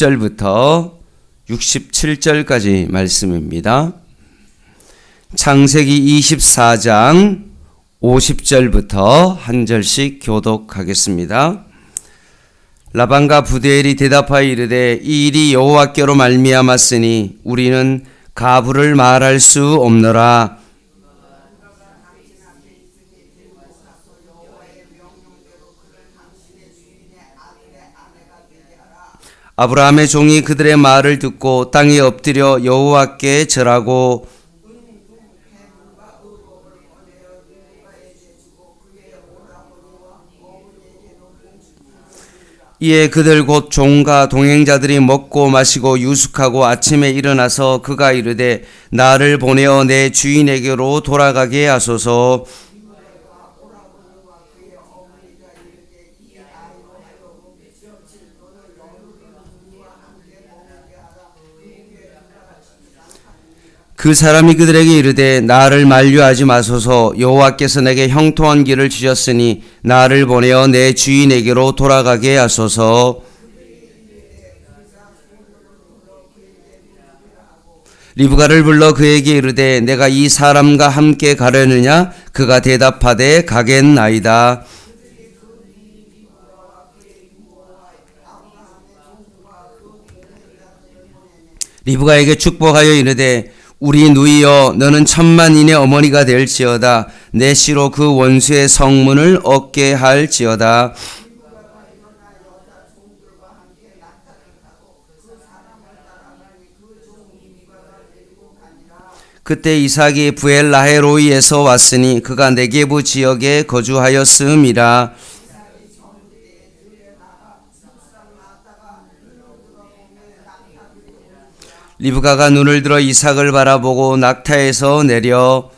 50절부터 67절까지 말씀입니다. 창세기 24장 50절부터 한 절씩 교독하겠습니다. 라반과 부데엘이 대답하여 이르되 이 일이 여호와께로 말미암았으니 우리는 가부를 말할 수 없노라. 아브라함의 종이 그들의 말을 듣고 땅에 엎드려 여호와께 절하고 이에 그들 곧 종과 동행자들이 먹고 마시고 유숙하고 아침에 일어나서 그가 이르되 나를 보내어 내 주인에게로 돌아가게 하소서 그 사람이 그들에게 이르되 나를 만류하지 마소서. 여호와께서 내게 형통한 길을 주셨으니 나를 보내어 내 주인에게로 돌아가게 하소서. 리브가를 불러 그에게 이르되 내가 이 사람과 함께 가려느냐? 그가 대답하되 가겠나이다. 리브가에게 축복하여 이르되 우리 누이여 너는 천만인의 어머니가 될지어다. 내 씨로 그 원수의 성문을 얻게 할지어다. 그때 이삭이 부엘라헤로이에서 왔으니 그가 네게부 지역에 거주하였음이라 리브가가 눈을 들어 이삭을 바라보고 낙타에서 내려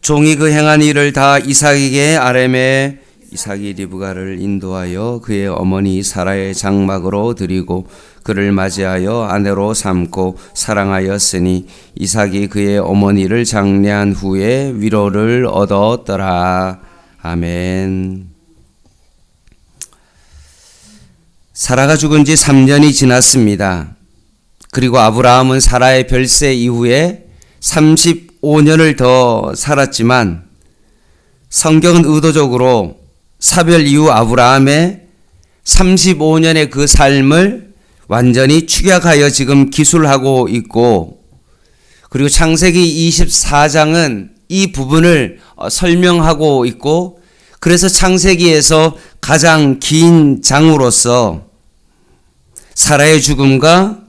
종이 그 행한 일을 다 이삭에게 아뢰매 이삭이 리브가를 인도하여 그의 어머니 사라의 장막으로 드리고 그를 맞이하여 아내로 삼고 사랑하였으니 이삭이 그의 어머니를 장례한 후에 위로를 얻었더라. 아멘. 사라가 죽은 지 3년이 지났습니다. 그리고 아브라함은 사라의 별세 이후에 35년을 더 살았지만 성경은 의도적으로 사별 이후 아브라함의 35년의 그 삶을 완전히 축약하여 지금 기술하고 있고 그리고 창세기 24장은 이 부분을 어, 설명하고 있고 그래서 창세기에서 가장 긴 장으로서 사라의 죽음과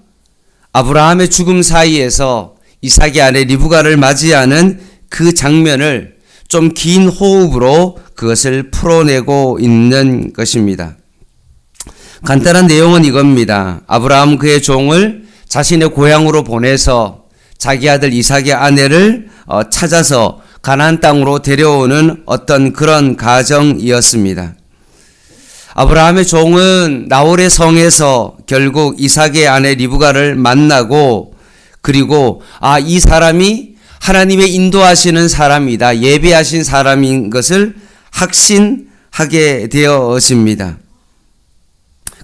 아브라함의 죽음 사이에서 이삭의 아내 리브가를 맞이하는 그 장면을 좀 긴 호흡으로 그것을 풀어내고 있는 것입니다. 간단한 내용은 이겁니다. 아브라함 그의 종을 자신의 고향으로 보내서 자기 아들 이삭의 아내를 어, 찾아서 가나안 땅으로 데려오는 어떤 그런 가정이었습니다. 아브라함의 종은 나홀의 성에서 결국 이삭의 아내 리브가를 만나고 그리고 아 이 사람이 하나님의 인도하시는 사람이다 예배하신 사람인 것을 확신하게 되었습니다.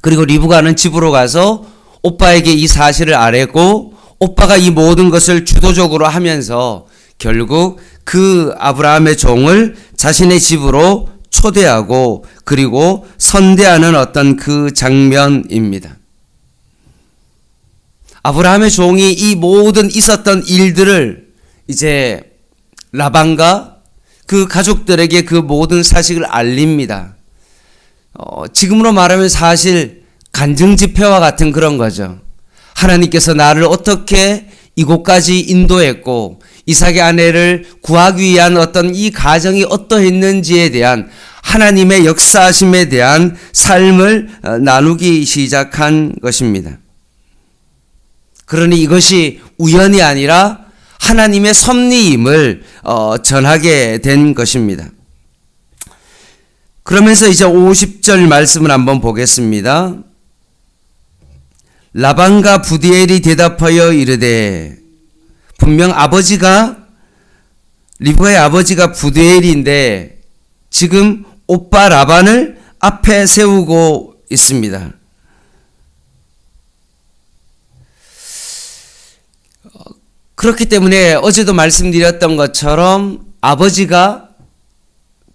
그리고 리브가는 집으로 가서 오빠에게 이 사실을 아뢰고 오빠가 이 모든 것을 주도적으로 하면서 결국 그 아브라함의 종을 자신의 집으로 초대하고 그리고 선대하는 어떤 그 장면입니다. 아브라함의 종이 이 모든 있었던 일들을 이제 라반과 그 가족들에게 그 모든 사실을 알립니다. 어, 지금으로 말하면 사실 간증 집회와 같은 그런 거죠. 하나님께서 나를 어떻게 이곳까지 인도했고 이삭의 아내를 구하기 위한 어떤 이 가정이 어떠했는지에 대한 하나님의 역사하심에 대한 삶을 어, 나누기 시작한 것입니다. 그러니 이것이 우연이 아니라 하나님의 섭리임을 어, 전하게 된 것입니다. 그러면서 이제 50절 말씀을 한번 보겠습니다. 라반과 부디엘이 대답하여 이르되 분명 아버지가 리브가의 아버지가 부두엘인데 지금 오빠 라반을 앞에 세우고 있습니다. 그렇기 때문에 어제도 말씀드렸던 것처럼 아버지가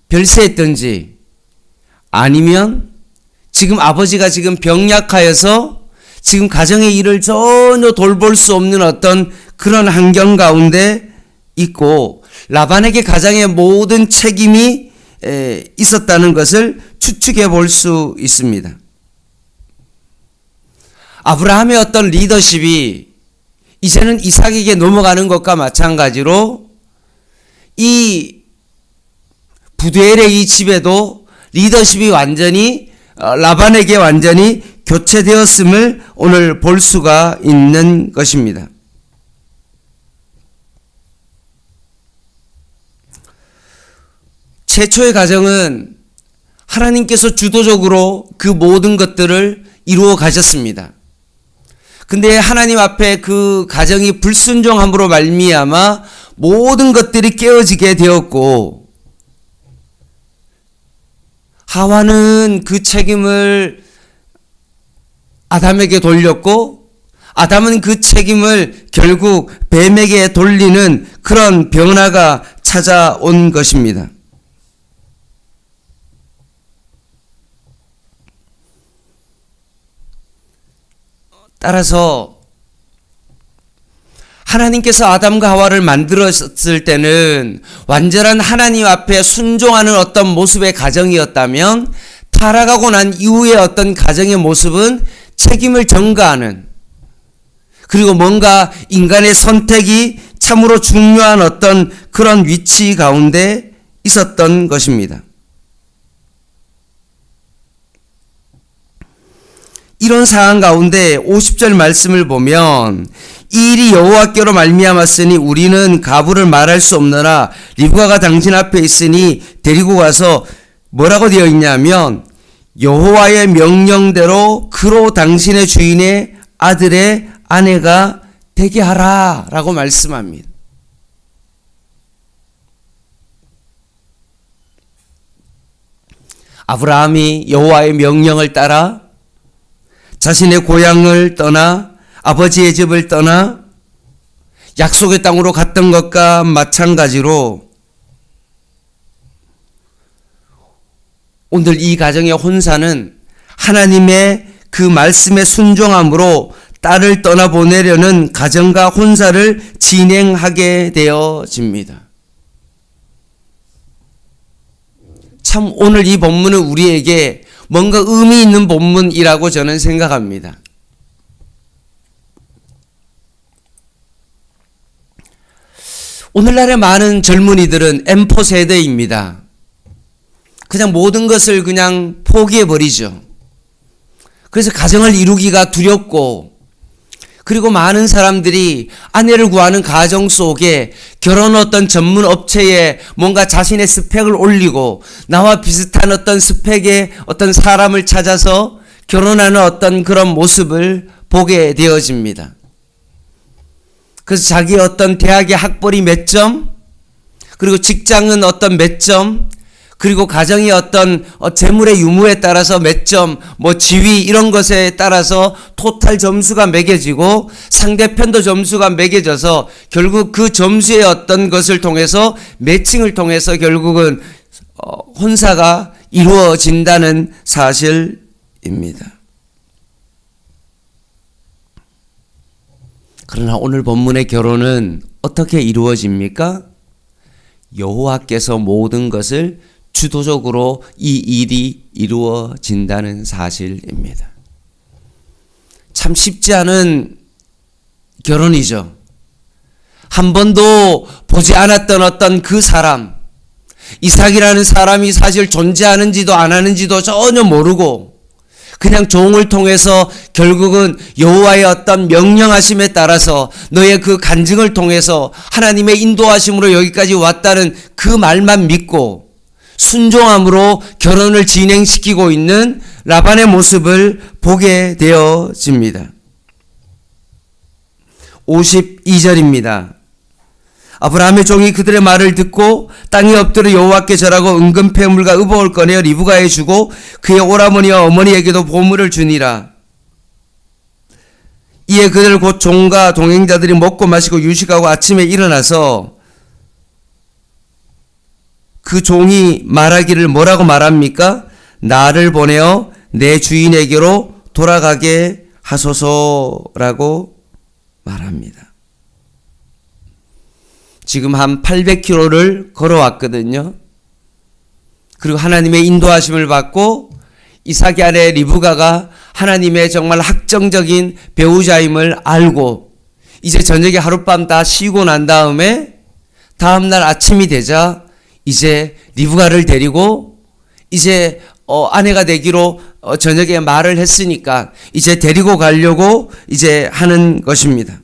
별세했든지 아니면 지금 아버지가 지금 병약하여서 지금 가정의 일을 전혀 돌볼 수 없는 어떤 그런 환경 가운데 있고 라반에게 가장의 모든 책임이 에, 있었다는 것을 추측해 볼 수 있습니다. 아브라함의 어떤 리더십이 이제는 이삭에게 넘어가는 것과 마찬가지로 이 부두엘의 이 집에도 리더십이 완전히 어, 라반에게 완전히 교체되었음을 오늘 볼 수가 있는 것입니다. 최초의 가정은 하나님께서 주도적으로 그 모든 것들을 이루어 가셨습니다. 근데 하나님 앞에 그 가정이 불순종함으로 말미암아 모든 것들이 깨어지게 되었고 하와는 그 책임을 아담에게 돌렸고 아담은 그 책임을 결국 뱀에게 돌리는 그런 변화가 찾아온 것입니다. 따라서 하나님께서 아담과 하와를 만들었을 때는 완전한 하나님 앞에 순종하는 어떤 모습의 가정이었다면 타락하고 난 이후의 어떤 가정의 모습은 책임을 전가하는 그리고 뭔가 인간의 선택이 참으로 중요한 어떤 그런 위치 가운데 있었던 것입니다. 이런 상황 가운데 50절 말씀을 보면 이 일이 여호와께로 말미암았으니 우리는 가부를 말할 수 없느나 리브가가 당신 앞에 있으니 데리고 가서 뭐라고 되어 있냐면 여호와의 명령대로 그로 당신의 주인의 아들의 아내가 되게 하라 라고 말씀합니다. 아브라함이 여호와의 명령을 따라 자신의 고향을 떠나 아버지의 집을 떠나 약속의 땅으로 갔던 것과 마찬가지로 오늘 이 가정의 혼사는 하나님의 그 말씀에 순종함으로 딸을 떠나보내려는 가정과 혼사를 진행하게 되어집니다. 참 오늘 이 본문은 우리에게 뭔가 의미 있는 본문이라고 저는 생각합니다. 오늘날의 많은 젊은이들은 M4 세대입니다. 그냥 모든 것을 그냥 포기해 버리죠. 그래서 가정을 이루기가 두렵고 그리고 많은 사람들이 아내를 구하는 가정 속에 결혼 어떤 전문 업체에 뭔가 자신의 스펙을 올리고 나와 비슷한 어떤 스펙의 어떤 사람을 찾아서 결혼하는 어떤 그런 모습을 보게 되어집니다. 그래서 자기 어떤 대학의 학벌이 몇 점, 그리고 직장은 어떤 몇 점, 그리고 가정의 어떤 어, 재물의 유무에 따라서 몇 점, 뭐 지위 이런 것에 따라서 토탈 점수가 매겨지고 상대편도 점수가 매겨져서 결국 그 점수의 어떤 것을 통해서 매칭을 통해서 결국은 어, 혼사가 이루어진다는 사실입니다. 그러나 오늘 본문의 결혼은 어떻게 이루어집니까? 여호와께서 모든 것을 주도적으로 이 일이 이루어진다는 사실입니다. 참 쉽지 않은 결혼이죠. 한 번도 보지 않았던 어떤 그 사람, 이삭이라는 사람이 사실 존재하는지도 안 하는지도 전혀 모르고 그냥 종을 통해서 결국은 여호와의 어떤 명령하심에 따라서 너의 그 간증을 통해서 하나님의 인도하심으로 여기까지 왔다는 그 말만 믿고 순종함으로 결혼을 진행시키고 있는 라반의 모습을 보게 되어집니다. 52절입니다. 아브라함의 종이 그들의 말을 듣고 땅에 엎드려 여호와께 절하고 은금 폐물과 의복을 꺼내어 리브가에 주고 그의 오라머니와 어머니에게도 보물을 주니라. 이에 그들 곧 종과 동행자들이 먹고 마시고 유식하고 아침에 일어나서 그 종이 말하기를 뭐라고 말합니까? 나를 보내어 내 주인에게로 돌아가게 하소서라고 말합니다. 지금 한 800km를 걸어왔거든요. 그리고 하나님의 인도하심을 받고 이삭이 아래 리브가가 하나님의 정말 확정적인 배우자임을 알고 이제 저녁에 하룻밤 다 쉬고 난 다음에 다음날 아침이 되자 이제 리브가를 데리고 이제 어, 아내가 되기로 어, 저녁에 말을 했으니까 이제 데리고 가려고 이제 하는 것입니다.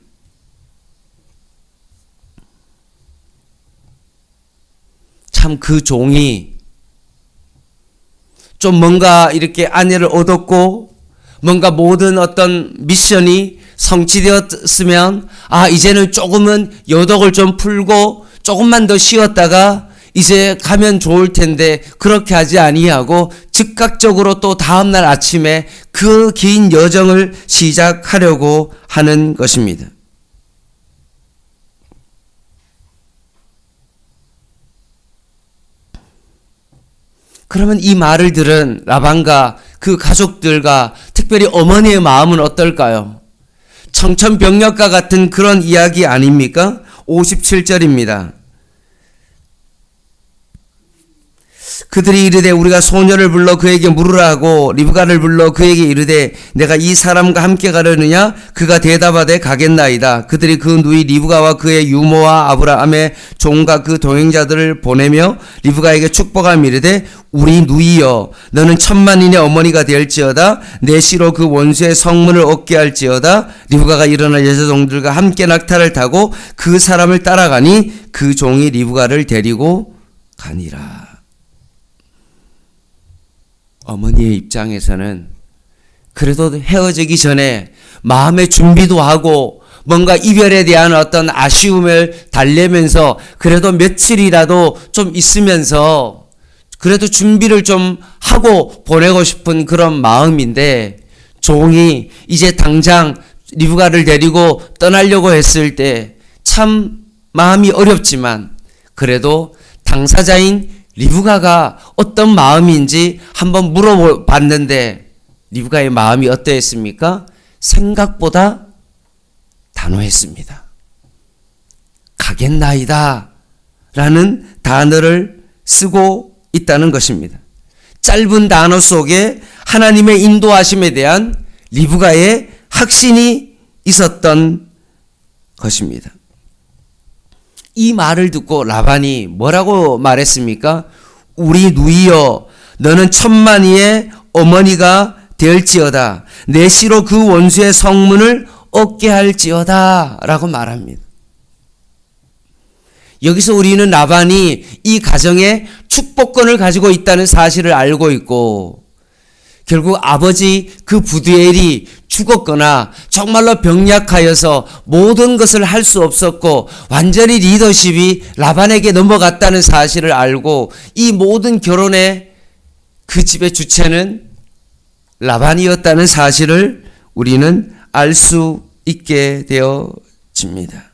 참 그 종이 좀 뭔가 이렇게 아내를 얻었고 뭔가 모든 어떤 미션이 성취되었으면 아 이제는 조금은 여독을 좀 풀고 조금만 더 쉬었다가 이제 가면 좋을 텐데 그렇게 하지 아니하고 즉각적으로 또 다음날 아침에 그 긴 여정을 시작하려고 하는 것입니다. 그러면 이 말을 들은 라반과 그 가족들과 특별히 어머니의 마음은 어떨까요? 청천벽력과 같은 그런 이야기 아닙니까? 57절입니다. 그들이 이르되 우리가 소녀를 불러 그에게 물으라 하고 리브가를 불러 그에게 이르되 내가 이 사람과 함께 가려느냐? 그가 대답하되 가겠나이다. 그들이 그 누이 리브가와 그의 유모와 아브라함의 종과 그 동행자들을 보내며 리브가에게 축복하며 이르되 우리 누이여 너는 천만인의 어머니가 될지어다. 내 시로 그 원수의 성문을 얻게 할지어다. 리브가가 일어나 여자종들과 함께 낙타를 타고 그 사람을 따라가니 그 종이 리브가를 데리고 가니라 어머니의 입장에서는 그래도 헤어지기 전에 마음의 준비도 하고 뭔가 이별에 대한 어떤 아쉬움을 달래면서 그래도 며칠이라도 좀 있으면서 그래도 준비를 좀 하고 보내고 싶은 그런 마음인데 종이 이제 당장 리브가를 데리고 떠나려고 했을 때 참 마음이 어렵지만 그래도 당사자인 리브가가 어떤 마음인지 한번 물어봤는데 리브가의 마음이 어떠했습니까? 생각보다 단호했습니다. 가겠나이다 라는 단어를 쓰고 있다는 것입니다. 짧은 단어 속에 하나님의 인도하심에 대한 리브가의 확신이 있었던 것입니다. 이 말을 듣고 라반이 뭐라고 말했습니까? 우리 누이여 너는 천만이의 어머니가 될지어다 내 시로 그 원수의 성문을 얻게 할지어다 라고 말합니다. 여기서 우리는 라반이 이 가정에 축복권을 가지고 있다는 사실을 알고 있고 결국 아버지 그 부두엘이 죽었거나 정말로 병약하여서 모든 것을 할 수 없었고 완전히 리더십이 라반에게 넘어갔다는 사실을 알고 이 모든 결혼의 그 집의 주체는 라반이었다는 사실을 우리는 알 수 있게 되어집니다.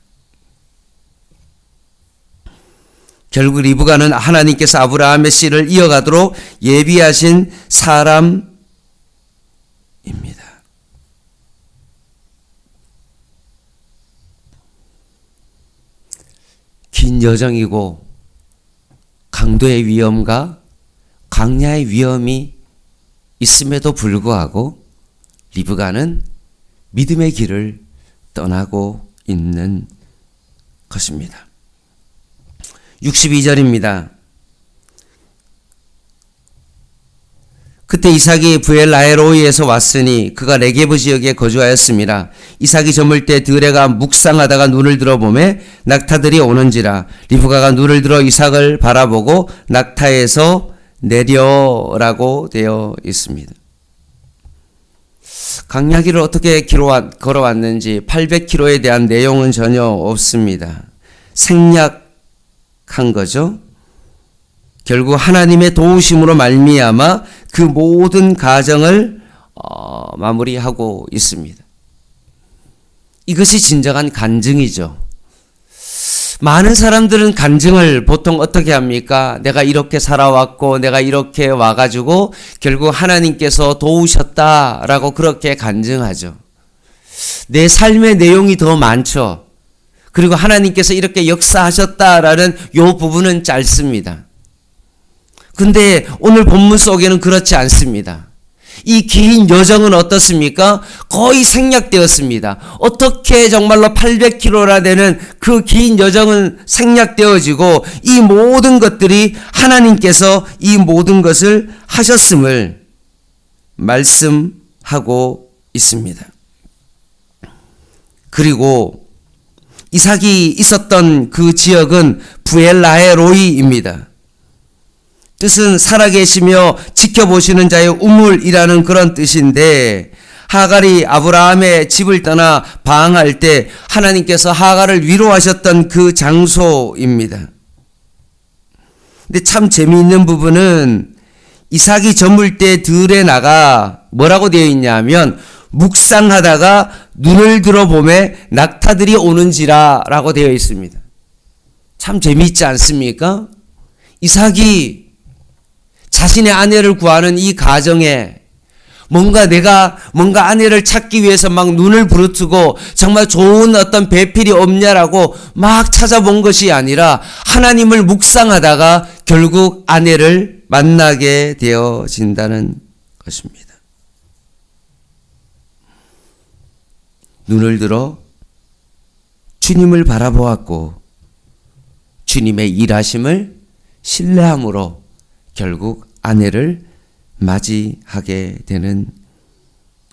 결국 리브가는 하나님께서 아브라함의 씨를 이어가도록 예비하신 사람입니다. 긴 여정이고 강도의 위험과 강야의 위험이 있음에도 불구하고 리브가는 믿음의 길을 떠나고 있는 것입니다. 62절입니다. 그때 이삭이 부엘라에로이에서 왔으니 그가 레게브 지역에 거주하였습니다. 이삭이 저물 때 드레가 묵상하다가 눈을 들어보매 낙타들이 오는지라 리브가가 눈을 들어 이삭을 바라보고 낙타에서 내려라고 되어 있습니다. 강야기를 어떻게 걸어왔는지 800km에 대한 내용은 전혀 없습니다. 생략한 거죠. 결국 하나님의 도우심으로 말미암아 그 모든 가정을 어, 마무리하고 있습니다. 이것이 진정한 간증이죠. 많은 사람들은 간증을 보통 어떻게 합니까? 내가 이렇게 살아왔고, 내가 이렇게 와가지고, 결국 하나님께서 도우셨다라고 그렇게 간증하죠. 내 삶의 내용이 더 많죠. 그리고 하나님께서 이렇게 역사하셨다라는 요 부분은 짧습니다. 근데 오늘 본문 속에는 그렇지 않습니다. 이 긴 여정은 어떻습니까? 거의 생략되었습니다. 어떻게 정말로 800km나 되는 그 긴 여정은 생략되어지고 이 모든 것들이 하나님께서 이 모든 것을 하셨음을 말씀하고 있습니다. 그리고 이삭이 있었던 그 지역은 부엘라의 로이입니다. 뜻은 살아계시며 지켜보시는 자의 우물이라는 그런 뜻인데 하갈이 아브라함의 집을 떠나 방황할 때 하나님께서 하갈을 위로하셨던 그 장소입니다. 근데 참 재미있는 부분은 이삭이 저물 때 들에 나가 뭐라고 되어 있냐면 묵상하다가 눈을 들어보매 낙타들이 오는지라 라고 되어 있습니다. 참 재미있지 않습니까? 이삭이 자신의 아내를 구하는 이 가정에 뭔가 내가 뭔가 아내를 찾기 위해서 막 눈을 부르뜨고 정말 좋은 어떤 배필이 없냐라고 막 찾아본 것이 아니라 하나님을 묵상하다가 결국 아내를 만나게 되어진다는 것입니다. 눈을 들어 주님을 바라보았고 주님의 일하심을 신뢰함으로 결국 아내를 맞이하게 되는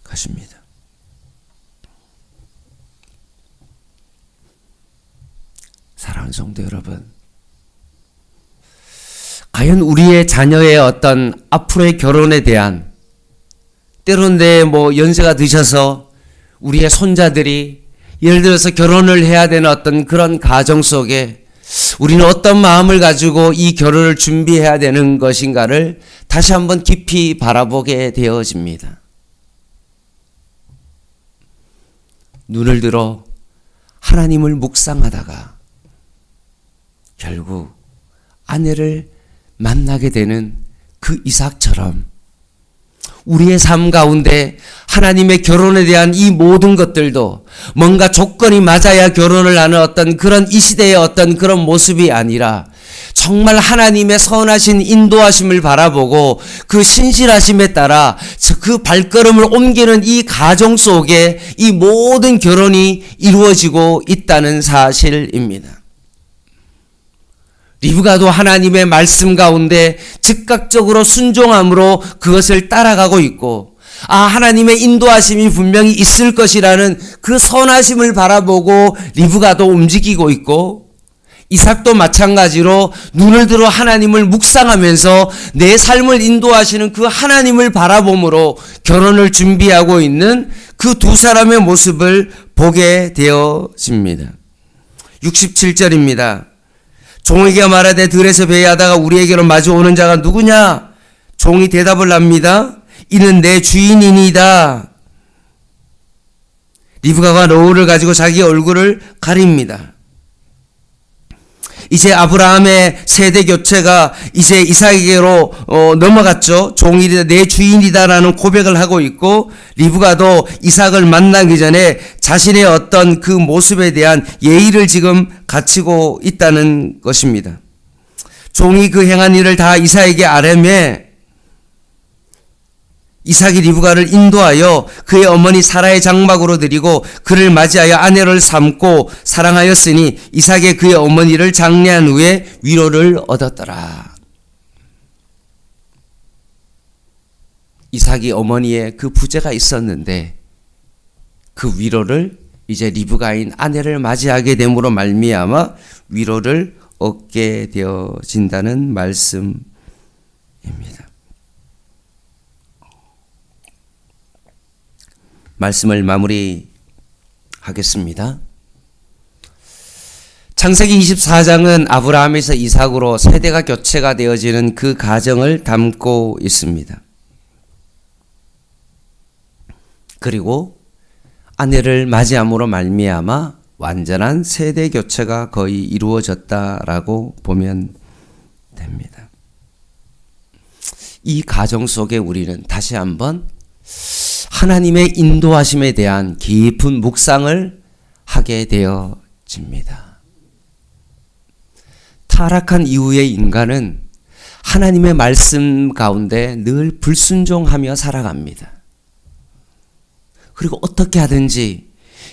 것입니다. 사랑하는 성도 여러분, 과연 우리의 자녀의 어떤 앞으로의 결혼에 대한 때론 내뭐 연세가 드셔서 우리의 손자들이 예를 들어서 결혼을 해야 되는 어떤 그런 가정 속에 우리는 어떤 마음을 가지고 이 결혼을 준비해야 되는 것인가를 다시 한번 깊이 바라보게 되어집니다. 눈을 들어 하나님을 묵상하다가 결국 아내를 만나게 되는 그 이삭처럼 우리의 삶 가운데 하나님의 결혼에 대한 이 모든 것들도 뭔가 조건이 맞아야 결혼을 하는 어떤 그런 이 시대의 어떤 그런 모습이 아니라 정말 하나님의 선하신 인도하심을 바라보고 그 신실하심에 따라 그 발걸음을 옮기는 이 가정 속에 이 모든 결혼이 이루어지고 있다는 사실입니다. 리브가도 하나님의 말씀 가운데 즉각적으로 순종함으로 그것을 따라가고 있고, 아, 하나님의 인도하심이 분명히 있을 것이라는 그 선하심을 바라보고 리브가도 움직이고 있고, 이삭도 마찬가지로 눈을 들어 하나님을 묵상하면서 내 삶을 인도하시는 그 하나님을 바라봄으로 결혼을 준비하고 있는 그 두 사람의 모습을 보게 되어집니다. 67절입니다. 종에게 말하되 들에서 배회하다가 우리에게로 마주 오는 자가 누구냐? 종이 대답을 합니다. 이는 내 주인이니다. 리브가가 노을을 가지고 자기 얼굴을 가립니다. 이제 아브라함의 세대 교체가 이제 이삭에게로 어, 넘어갔죠. 종이 내 주인이다라는 고백을 하고 있고 리브가도 이삭을 만나기 전에 자신의 어떤 그 모습에 대한 예의를 지금 갖추고 있다는 것입니다. 종이 그 행한 일을 다 이삭에게 아뢰매 이삭이 리브가를 인도하여 그의 어머니 사라의 장막으로 드리고 그를 맞이하여 아내를 삼고 사랑하였으니 이삭의 그의 어머니를 장례한 후에 위로를 얻었더라. 이삭이 어머니의 그 부재가 있었는데 그 위로를 이제 리브가인 아내를 맞이하게 됨으로 말미암아 위로를 얻게 되어진다는 말씀입니다. 말씀을 마무리하겠습니다. 창세기 24장은 아브라함에서 이삭으로 세대가 교체가 되어지는 그 가정을 담고 있습니다. 그리고 아내를 맞이함으로 말미암아 완전한 세대 교체가 거의 이루어졌다라고 보면 됩니다. 이 가정 속에 우리는 다시 한번 하나님의 인도하심에 대한 깊은 묵상을 하게 되어집니다. 타락한 이후의 인간은 하나님의 말씀 가운데 늘 불순종하며 살아갑니다. 그리고 어떻게 하든지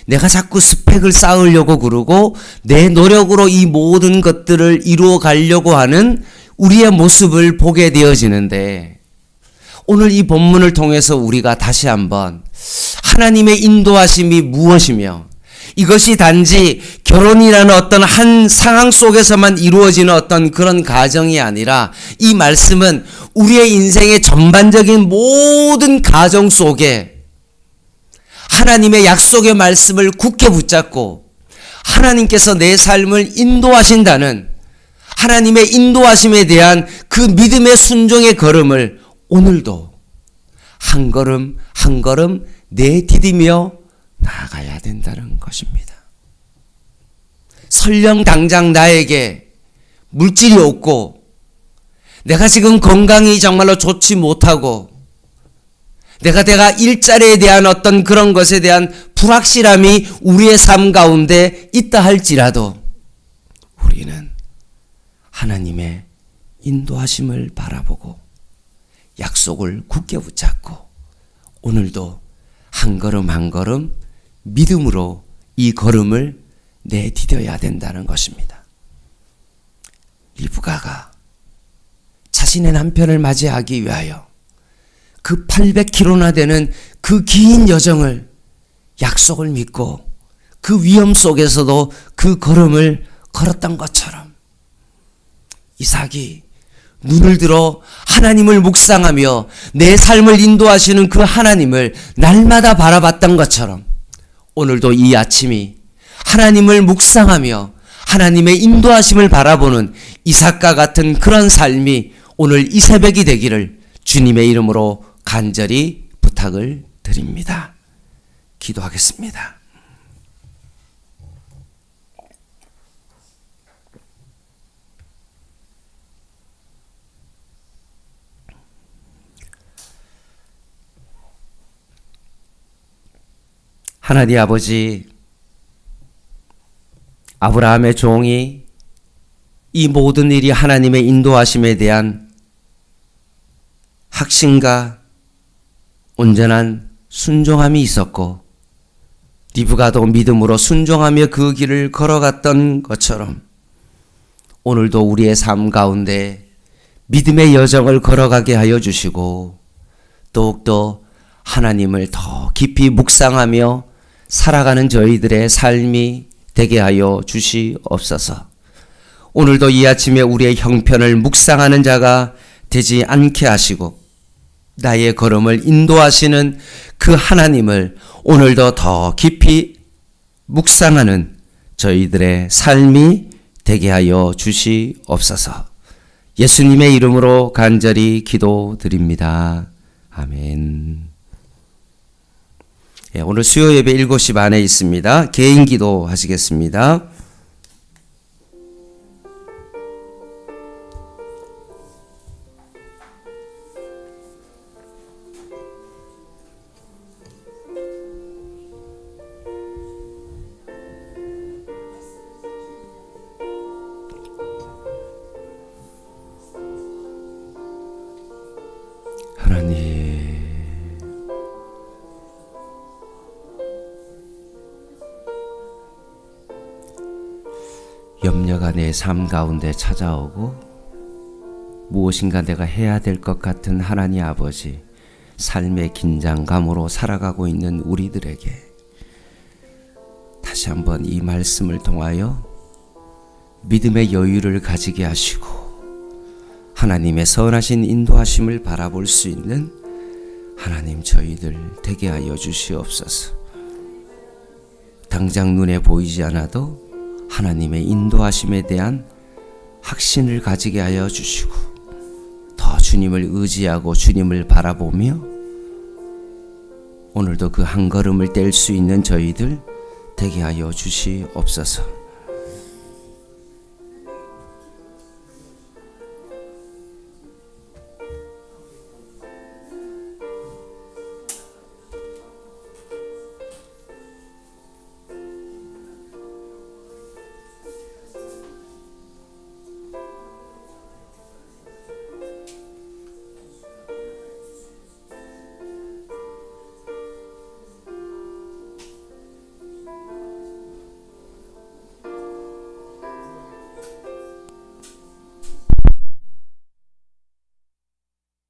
내가 자꾸 스펙을 쌓으려고 그러고 내 노력으로 이 모든 것들을 이루어 가려고 하는 우리의 모습을 보게 되어지는데 오늘 이 본문을 통해서 우리가 다시 한번 하나님의 인도하심이 무엇이며 이것이 단지 결혼이라는 어떤 한 상황 속에서만 이루어지는 어떤 그런 가정이 아니라 이 말씀은 우리의 인생의 전반적인 모든 가정 속에 하나님의 약속의 말씀을 굳게 붙잡고 하나님께서 내 삶을 인도하신다는 하나님의 인도하심에 대한 그 믿음의 순종의 걸음을 오늘도 한 걸음 한 걸음 내디디며 나아가야 된다는 것입니다. 설령 당장 나에게 물질이 없고 내가 지금 건강이 정말로 좋지 못하고 내가 내가 일자리에 대한 어떤 그런 것에 대한 불확실함이 우리의 삶 가운데 있다 할지라도 우리는 하나님의 인도하심을 바라보고 약속을 굳게 붙잡고 오늘도 한 걸음 한 걸음 믿음으로 이 걸음을 내디뎌야 된다는 것입니다. 리브가가 자신의 남편을 맞이하기 위하여 그 800km나 되는 그 긴 여정을 약속을 믿고 그 위험 속에서도 그 걸음을 걸었던 것처럼 이삭이 눈을 들어 하나님을 묵상하며 내 삶을 인도하시는 그 하나님을 날마다 바라봤던 것처럼 오늘도 이 아침이 하나님을 묵상하며 하나님의 인도하심을 바라보는 이삭과 같은 그런 삶이 오늘 이 새벽이 되기를 주님의 이름으로 간절히 부탁을 드립니다. 기도하겠습니다. 하나님 아버지, 아브라함의 종이 이 모든 일이 하나님의 인도하심에 대한 확신과 온전한 순종함이 있었고 리브가도 믿음으로 순종하며 그 길을 걸어갔던 것처럼 오늘도 우리의 삶 가운데 믿음의 여정을 걸어가게 하여 주시고 더욱더 하나님을 더 깊이 묵상하며 살아가는 저희들의 삶이 되게 하여 주시옵소서. 오늘도 이 아침에 우리의 형편을 묵상하는 자가 되지 않게 하시고 나의 걸음을 인도하시는 그 하나님을 오늘도 더 깊이 묵상하는 저희들의 삶이 되게 하여 주시옵소서. 예수님의 이름으로 간절히 기도드립니다. 아멘. 예, 오늘 수요 예배 7시 반에 있습니다. 개인 기도 하시겠습니다. 염려가 내 삶 가운데 찾아오고 무엇인가 내가 해야 될 것 같은 하나님 아버지 삶의 긴장감으로 살아가고 있는 우리들에게 다시 한번 이 말씀을 통하여 믿음의 여유를 가지게 하시고 하나님의 선하신 인도하심을 바라볼 수 있는 하나님 저희들 되게 하여 주시옵소서. 당장 눈에 보이지 않아도 하나님의 인도하심에 대한 확신을 가지게 하여 주시고 더 주님을 의지하고 주님을 바라보며 오늘도 그 한 걸음을 뗄 수 있는 저희들 되게 하여 주시옵소서.